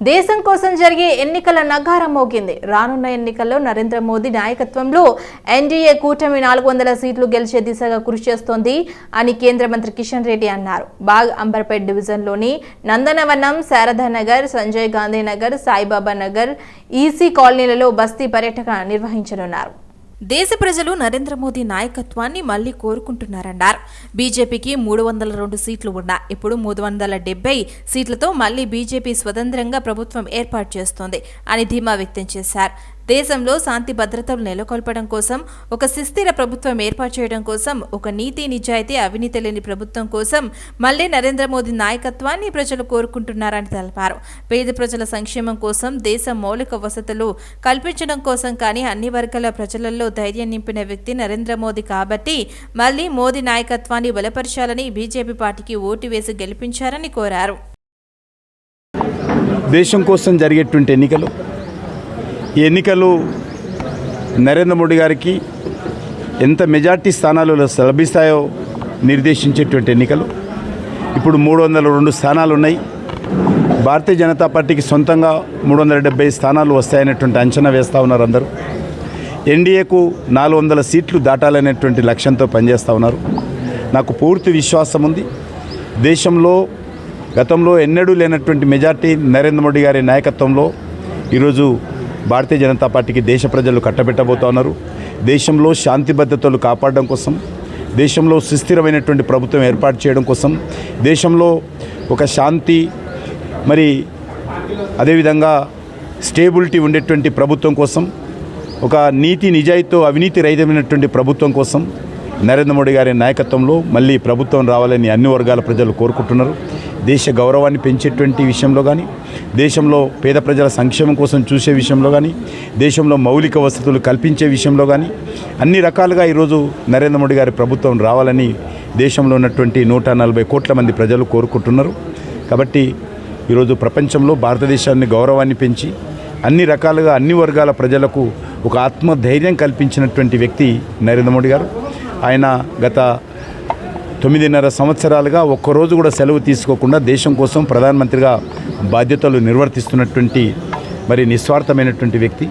దేశం కోసం జరిగే ఎన్నికల నగారం మోగింది. రానున్న ఎన్నికల్లో నరేంద్ర మోదీ నాయకత్వంలో ఎన్డీఏ కూటమి నాలుగు వందల సీట్లు గెలిచే దిశగా కృషి చేస్తోంది అని కేంద్ర మంత్రి కిషన్ రెడ్డి అన్నారు. బాగ్ అంబర్పేట్ డివిజన్లోని నందనవనం శారదానగర్ సంజయ్ గాంధీ నగర్ సాయిబాబా నగర్ ఈసీ కాలనీలలో బస్తీ పర్యటన నిర్వహించనున్నారు. దేశ ప్రజలు నరేంద్ర మోదీ నాయకత్వాన్ని మళ్ళీ కోరుకుంటున్నారన్నారు. బీజేపీకి మూడు వందల రెండు సీట్లు ఉన్నా ఇప్పుడు మూడు వందల డెబ్బై సీట్లతో మళ్ళీ బీజేపీ స్వతంత్రంగా ప్రభుత్వం ఏర్పాటు చేస్తోంది అని ధీమా వ్యక్తం చేశారు. దేశంలో శాంతి భద్రతలు నెలకొల్పడం కోసం ఒక సుస్థిర ప్రభుత్వం ఏర్పాటు చేయడం కోసం ఒక నీతి నిజాయితీ అవినీతి లేని ప్రభుత్వం కోసం మళ్ళీ నరేంద్ర మోదీ నాయకత్వాన్ని ప్రజలు కోరుకుంటున్నారని తెలిపారు. పేద ప్రజల సంక్షేమం కోసం దేశ మౌలిక వసతులు కల్పించడం కోసం కానీ అన్ని వర్గాల ప్రజలలో ధైర్యం నింపిన వ్యక్తి నరేంద్ర మోదీ కాబట్టి మళ్ళీ మోదీ నాయకత్వాన్ని బలపరచాలని బీజేపీ పార్టీకి ఓటు వేసి గెలిపించారని కోరారు. దేశం కోసం జరిగేటువంటి ఎన్నికలు ఈ ఎన్నికలు నరేంద్ర మోడీ గారికి ఎంత మెజార్టీ స్థానాలు లభిస్తాయో నిర్దేశించేటువంటి ఎన్నికలు. ఇప్పుడు మూడు వందల రెండు స్థానాలు ఉన్నాయి భారతీయ జనతా పార్టీకి సొంతంగా మూడు వందల డెబ్బై స్థానాలు వస్తాయనేటువంటి అంచనా వేస్తూ ఉన్నారు అందరూ. ఎన్డీఏకు నాలుగు వందల సీట్లు దాటాలనేటువంటి లక్ష్యంతో పనిచేస్తూ ఉన్నారు. నాకు పూర్తి విశ్వాసం ఉంది. దేశంలో గతంలో ఎన్నడూ లేనటువంటి మెజార్టీ నరేంద్ర మోడీ గారి నాయకత్వంలో ఈరోజు భారతీయ జనతా పార్టీకి దేశ ప్రజలు కట్టబెట్టబోతా ఉన్నారు దేశంలో శాంతి భద్రతలు కాపాడడం కోసం దేశంలో సుస్థిరమైనటువంటి ప్రభుత్వం ఏర్పాటు చేయడం కోసం దేశంలో ఒక శాంతి మరి అదేవిధంగా స్టేబిలిటీ ఉండేటువంటి ప్రభుత్వం కోసం ఒక నీతి నిజాయితీతో అవినీతి రహితమైనటువంటి ప్రభుత్వం కోసం నరేంద్ర మోడీ గారి నాయకత్వంలో మళ్ళీ ప్రభుత్వం రావాలని అన్ని వర్గాల ప్రజలు కోరుకుంటున్నారు. దేశ గౌరవాన్ని పెంచేటువంటి విషయంలో కానీ దేశంలో పేద ప్రజల సంక్షేమం కోసం చూసే విషయంలో కానీ దేశంలో మౌలిక వసతులు కల్పించే విషయంలో కానీ అన్ని రకాలుగా ఈరోజు నరేంద్ర మోడీ గారి ప్రభుత్వం రావాలని దేశంలో ఉన్నటువంటి నూట నలభై కోట్ల మంది ప్రజలు కోరుకుంటున్నారు. కాబట్టి ఈరోజు ప్రపంచంలో భారతదేశాన్ని గౌరవాన్ని పెంచి అన్ని రకాలుగా అన్ని వర్గాల ప్రజలకు ఒక ఆత్మధైర్యం కల్పించినటువంటి వ్యక్తి నరేంద్ర మోడీ గారు. ఆయన గత తొమ్మిదిన్నర సంవత్సరాలుగా ఒక్కరోజు కూడా సెలవు తీసుకోకుండా దేశం కోసం ప్రధానమంత్రిగా బాధ్యతలు నిర్వర్తిస్తున్నటువంటి మరి నిస్వార్థమైనటువంటి వ్యక్తి.